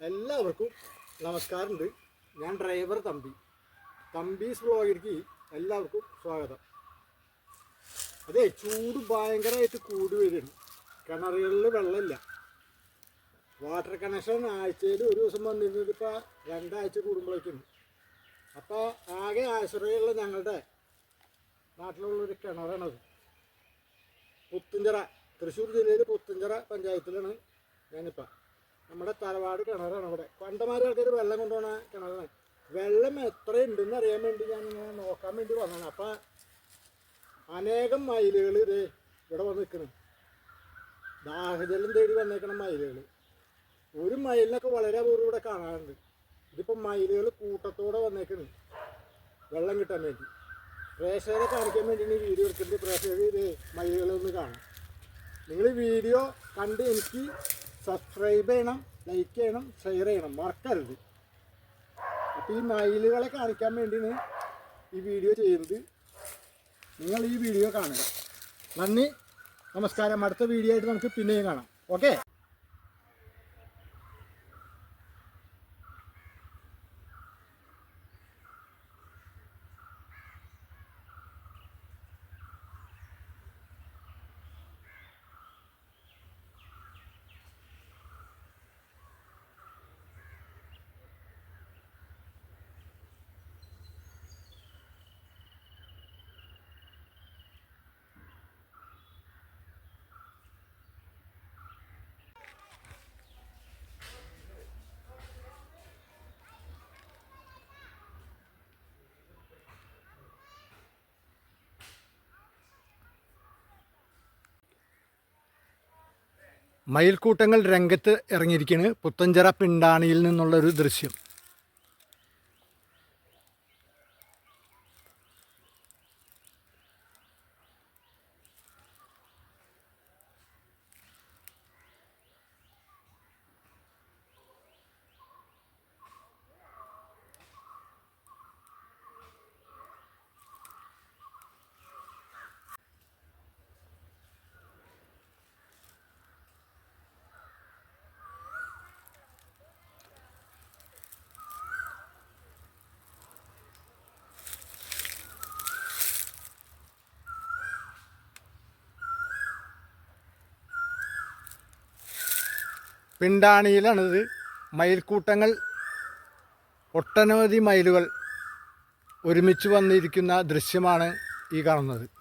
എല്ലാവർക്കും നമസ്കാരമുണ്ട്. ഞാൻ ഡ്രൈവർ തമ്പി. തമ്പീസ് വ്ളോഗിലേക്ക് എല്ലാവർക്കും സ്വാഗതം. അതെ ചൂട് ഭയങ്കരമായിട്ട് കൂടി വരുന്നു കിണറുകളിൽ വെള്ളമില്ല. വാട്ടർ കണക്ഷൻ ആഴ്ചയിൽ ഒരു ദിവസം വന്നിരുന്നത് ഇപ്പോൾ രണ്ടാഴ്ച കൂടുമ്പോഴേക്കും. അപ്പോൾ ആകെ ആശ്രയമുള്ള ഞങ്ങളുടെ നാട്ടിലുള്ളൊരു കിണറാണത്. പുത്തുഞ്ചിറ തൃശ്ശൂർ ജില്ലയിൽ പുത്തുഞ്ചിറ പഞ്ചായത്തിലാണ് ഞാനിപ്പോൾ നമ്മുടെ തറവാട് കിണറാണ് അവിടെ പണ്ടമാരി ആൾക്കാർ വെള്ളം കൊണ്ടുപോണ കിണറാണ്. വെള്ളം എത്ര ഉണ്ടെന്ന് അറിയാൻ വേണ്ടി ഞാൻ ഇങ്ങനെ നോക്കാൻ വേണ്ടി വന്നതാണ്. അപ്പം അനേകം മയിലുകൾ ഇത് ഇവിടെ വന്ന് നിൽക്കണം ദാഹജലം തേടി വന്നേക്കണ മയിലുകൾ ഒരു മയിലിനൊക്കെ വളരെ അപൂർവം ഇവിടെ കാണാറുണ്ട്. ഇതിപ്പോൾ മയിലുകൾ കൂട്ടത്തോടെ വന്നേക്കണ്. വെള്ളം കിട്ടാൻ വേണ്ടി. പ്രേക്ഷകരെ കാണിക്കാൻ വേണ്ടി ഈ വീഡിയോ എടുക്കുന്നത്. പ്രേക്ഷകർ ഇത് മയിലുകളൊന്ന് കാണാം. നിങ്ങൾ വീഡിയോ കണ്ട് എനിക്ക് സബ്സ്ക്രൈബ് ചെയ്യണം ലൈക്ക് ചെയ്യണം ഷെയർ ചെയ്യണം മറക്കരുത്. അപ്പോൾ ഈ മയിലുകളെ കാണിക്കാൻ വേണ്ടിയാണ് ഈ വീഡിയോ ചെയ്യുന്നത്. നിങ്ങൾ ഈ വീഡിയോ കാണുക. നന്ദി. നമസ്കാരം. അടുത്ത വീഡിയോ ആയിട്ട് നമുക്ക് പിന്നെയും കാണാം. ഓക്കെ മയിൽക്കൂട്ടങ്ങൾ രംഗത്ത് ഇറങ്ങിയിരിക്കുന്നത് പുത്തഞ്ചിറ പിണ്ടാണിയിൽ നിന്നുള്ളൊരു ദൃശ്യം. പിണ്ടാണിയിലാണിത്. മയിൽക്കൂട്ടങ്ങൾ ഒട്ടനവധി മയിലുകൾ ഒരുമിച്ച് വന്നിരിക്കുന്ന ദൃശ്യമാണ് ഈ കാണുന്നത്.